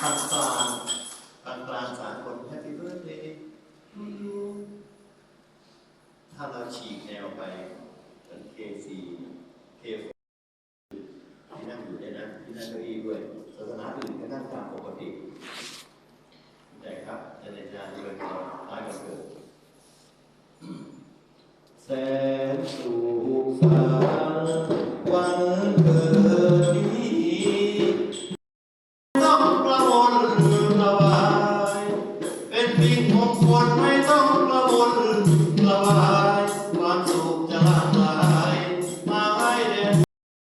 กลางกลางกลางกลางสามคนแฮปปี้เบอร์เ to you ถ้าเราฉีกแนวไปเป็น KC K4 ที่นั่งอยู่ได้นะที่นั่งเก้าอี้ด้วยศาสนาอื่นก็นั่งตามปกติแต่ครับจะในงานเดินเาตไปกันเกิดแสนสุขสัน ควรไม่ต้องกระวนกระวายความสุขจะลากลา